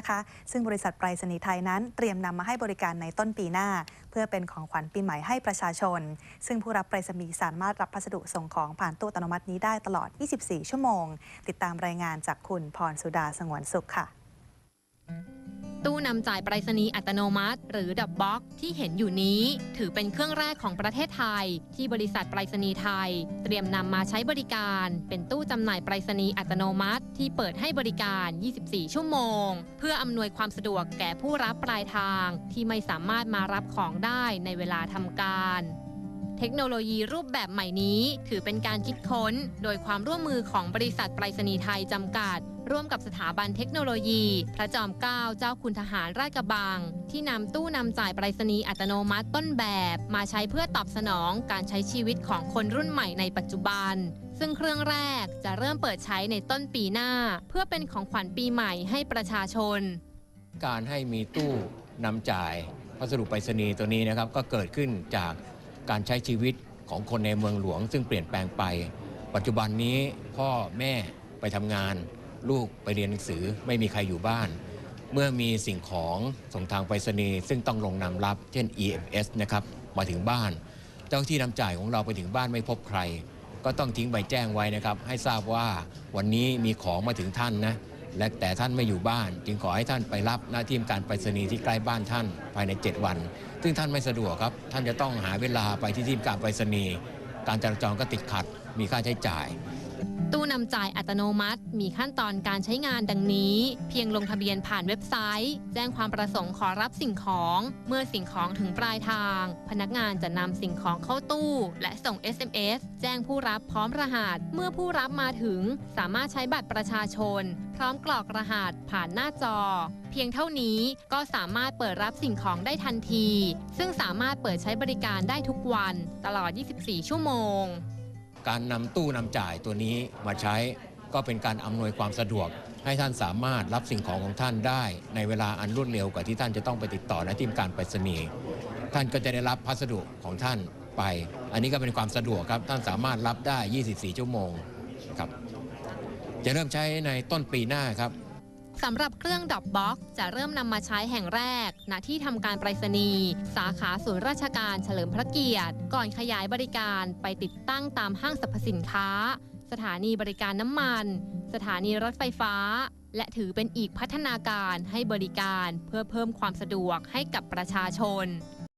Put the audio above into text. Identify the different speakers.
Speaker 1: นะคะ ซึ่งบริษัทไปรษณีย์ไทยนั้นเตรียมนำมาให้บริการในต้นปีหน้า เพื่อเป็นของขวัญปีใหม่ให้ประชาชน ซึ่งผู้รับไปรษณีย์สามารถรับพัสดุส่งของผ่านตู้อัตโนมัตินี้ได้ตลอด 24 ชั่วโมง ติดตามรายงานจากคุณพรสุดาสงวนสุขค่ะ
Speaker 2: ตู้นำจ่ายไปรษณีย์อัตโนมัติ หรือดับบ็อกที่เห็นอยู่นี้ ถือเป็นเครื่องแรกของประเทศไทย ที่บริษัทไปรษณีย์ไทย เตรียมนำมาใช้บริการ เป็นตู้จำหน่ายไปรษณีย์อัตโนมัติ ที่เปิดให้บริการ 24 ชั่วโมง เพื่ออำนวยความสะดวกแก่ผู้รับปลายทาง ที่ไม่สามารถมารับของได้ในเวลาทำการ เทคโนโลยีรูปแบบใหม่นี้ ถือเป็นการคิดค้น โดยความร่วมมือของบริษัทไปรษณีย์ไทยจำกัด ร่วมกับสถาบันเทคโนโลยี พระจอมเกล้าเจ้าคุณทหารราชกระบัง ที่นำตู้นำจ่ายไปรษณีย์อัตโนมัติต้นแบบ มาใช้เพื่อตอบสนองการใช้ชีวิตของคนรุ่นใหม่ในปัจจุบัน ซึ่งเครื่องแรกจะเริ่มเปิดใช้ในต้นปีหน้า เพื่อเป็นของขวัญปีใหม่ให้ประชาชน
Speaker 3: การให้มีตู้นำจ่ายพัสดุไปรษณีย์ตัวนี้นะครับก็เกิดขึ้นจาก การใช้ชีวิตของคนในเมืองหลวง ซึ่งเปลี่ยนแปลงไป ปัจจุบันนี้พ่อแม่ไปทำงาน ลูกไปเรียนหนังสือไม่มีใครอยู่บ้าน เมื่อมีสิ่งของส่งทางไปรษณีย์ซึ่งต้องลงนามรับ เช่น EMS นะครับมาถึงบ้าน เจ้าที่นำจ่ายของเราไปถึงบ้านไม่พบใคร ก็ต้องทิ้งใบแจ้งไว้นะครับ ให้ทราบว่าวันนี้มีของมาถึงท่านนะ และแต่ท่านไม่อยู่บ้าน จึงขอให้ท่านไปรับหน้าที่การไปรษณีย์ที่ใกล้บ้านท่านภายใน 7 วัน ซึ่งท่านไม่สะดวกครับ ท่านจะต้องหาเวลาไปที่ที่การไปรษณีย์การจราจรก็ติดขัดมีค่าใช้จ่าย
Speaker 2: ตู้นำจ่ายอัตโนมัติ มีขั้นตอนการใช้งานดังนี้ เพียงลงทะเบียนผ่านเว็บไซต์ แจ้งความประสงค์ขอรับสิ่งของ เมื่อสิ่งของถึงปลายทาง พนักงานจะนำสิ่งของเข้าตู้ และส่ง SMS แจ้งผู้รับพร้อมรหัส เมื่อผู้รับมาถึง สามารถใช้บัตรประชาชน พร้อมกรอกรหัสผ่านหน้าจอ เพียงเท่านี้ก็สามารถเปิดรับสิ่งของได้ทันที ซึ่งสามารถเปิดใช้บริการได้ทุกวัน ตลอด 24 ชั่วโมง
Speaker 3: การนำตู้นำจ่ายตัวนี้มาใช้ก็เป็นการอำนวยความสะดวก ให้ท่านสามารถรับสิ่งของของท่านได้ ในเวลาอันรวดเร็วกว่าที่ท่านจะต้องไปติดต่อในทีมการไปรษณีย์ท่านก็จะได้รับพัสดุของท่านไป อันนี้ก็เป็นความสะดวกครับท่านสามารถรับได้ 24 ชั่วโมงครับจะเริ่มใช้ในต้นปีหน้าครับ
Speaker 2: สำหรับเครื่องดอปบ็อกจะเริ่มนำมาใช้แห่งแรก ณที่ทำการไปรษณีย์สาขาศูนย์ราชการเฉลิมพระเกียรติ ก่อนขยายบริการไปติดตั้งตามห้างสรรพสินค้า สถานีบริการน้ำมัน สถานีรถไฟฟ้า และถือเป็นอีกพัฒนาการให้บริการเพื่อเพิ่มความสะดวกให้กับประชาชน